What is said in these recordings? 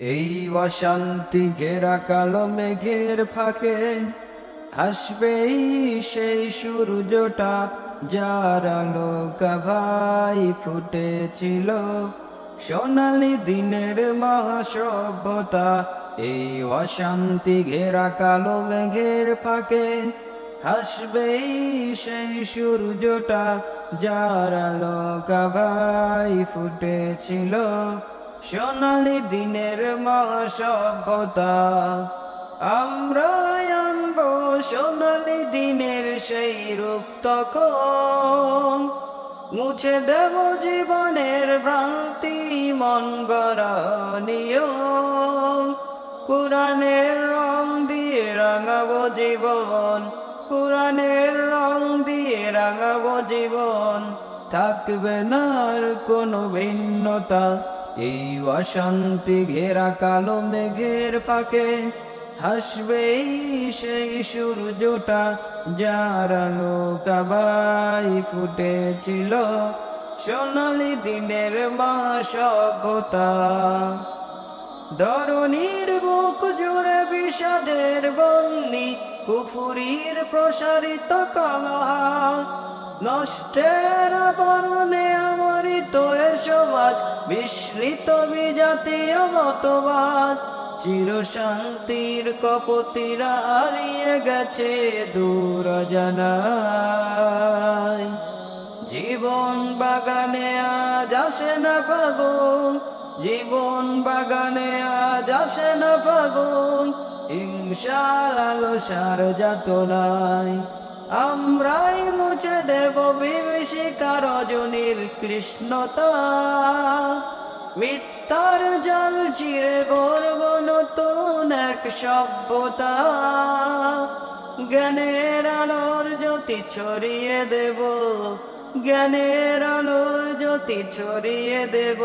এই অশান্তি ঘেরা কালো মেঘের ফাঁকে আসবেই সেই সূর্যটা যার আলো ভাই ফুটেছিল। সোনালি দিনের মহাসভ্যতা, এই অশান্তি ঘেরা কালো মেঘের ফাঁকে হাসবেই সেই সূর্যটা যার আলো ভাই ফুটেছিল। সোনালি দিনের মহাসভ্যতা। আমরা আনব সোনালি দিনের সেই রূপ মুছে দেব জীবনের ভ্রান্তি মন গরণীয় কোরআনের রং দিয়ে রাঙাবো জীবন। কোরআনের রং দিয়ে রাঙাবো জীবন। থাকবে না আর কোনো ভিন্নতা। এই অশান্তি ঘেরা কালো মেঘের ফাঁকে হাসবেই সেই সূর্যটা যার আলো কাবাই ফুটেছিল। সোনালি দিনের মা সভ্যতা ধরণীর বুক জুড়ে বিষাদের বন্নি কুফুরির প্রসারিত কলহা। নষ্টের বরণে আমরিত এ সমাজ বিস্মৃত বিজাতীয় মতবাদ। চির শান্তির কপতিরা হারিয়ে গেছে দূর জানায় জীবন বাগানে আজ আসে না ফাগুন, জীবন বাগানে আজ আসে না ফাগুন। হিংসাল আলো সার যাত নাই। আমরাই মুছে দেব বিভীষিকা রজনীর কৃষ্ণতা। মিথ্যার জল চিরে গর্ব নতুন এক সভ্যতা। জ্ঞানের আলোর জ্যোতি ছড়িয়ে দেব, জ্ঞানের আলোর জ্যোতি ছড়িয়ে দেব।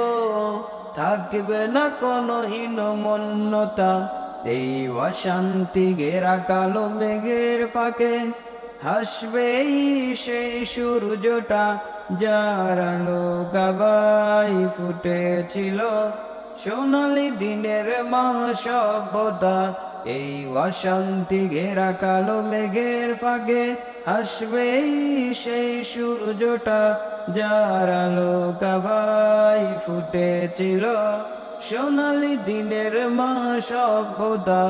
থাকবে না কোনো হীনমন্যতা এই অশান্তি ঘেরা কালো মেঘের ফাঁকে। হাসবেই সেই সূর্যটা, যার আলো গাবাই ফুটেছিল। সোনালি দিনের মহাসভ্যতা এই অশান্তি ঘেরা কালো মেঘের ফাঁকে। হাসবেই সেই সূর্যটা, যার আলো গাবাই ফুটেছিল। সোনালি দিনের মহাসভ্যতা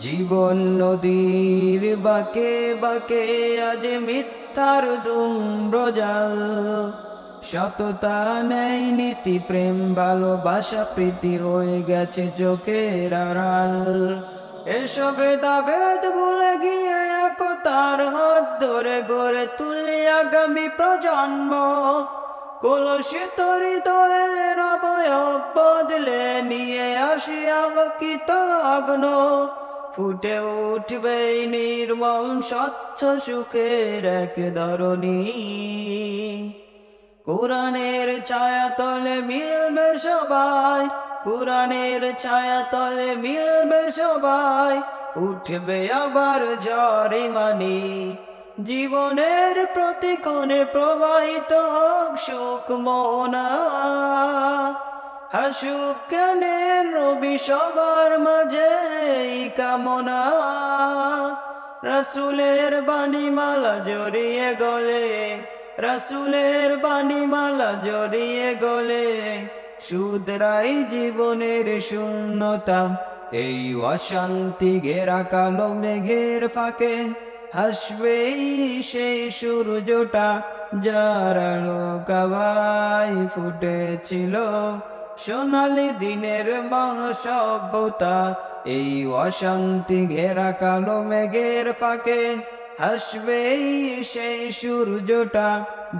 জীবন নদীর বাকে বাকে আজ মিথ্যার দুম্রজাল। সততা নেই, নীতি, প্রেম, ভালোবাসা, প্রীতি হয়ে গেছে চোখের আড়াল। এসবে দাবেদ ভুলে গিয়ে একতার হাত ধরে গড়ে তুলি আগামী প্রজন্ম। কলসিত হৃদয়ের অবয়ব বদলে নিয়ে আসি আলোকিত আগ্ন ফুটে উঠবে নির্মম স্বচ্ছ সুখের এক ধরণী। কোরআনের ছায়া তলে মিলবে সবাই কোরআনের ছায়া তলে মিলবে সবাই, উঠবে আবার ঝড়ে মানি। জীবনের প্রতিক্ষণে প্রবাহিত হোক সুখ মোহনা হাসুক জ্ঞানের রবি সবার মাঝে কামনা। রসুলের বাণীমালা জড়িয়ে গলে, রসুলের বাণীমালা জড়িয়ে গলে। শুধরাই জীবনের শূন্যতা, এই অশান্তি ঘেরা কালো মেঘের ফাঁকে। হাসবেই সেই সূর্যটা, যার কাবাই ফুটেছিল। সোনালি দিনের মহাসভ্যতা এই অশান্তি ঘেরা কালো মেঘের ফাঁকে হাসবেই সেই সূর্যটা,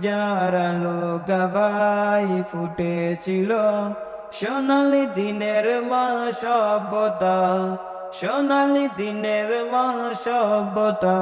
যার আলো গাবাই ফুটেছিল। সোনালি দিনের মহাসভ্যতা সোনালি দিনের মহাসভ্যতা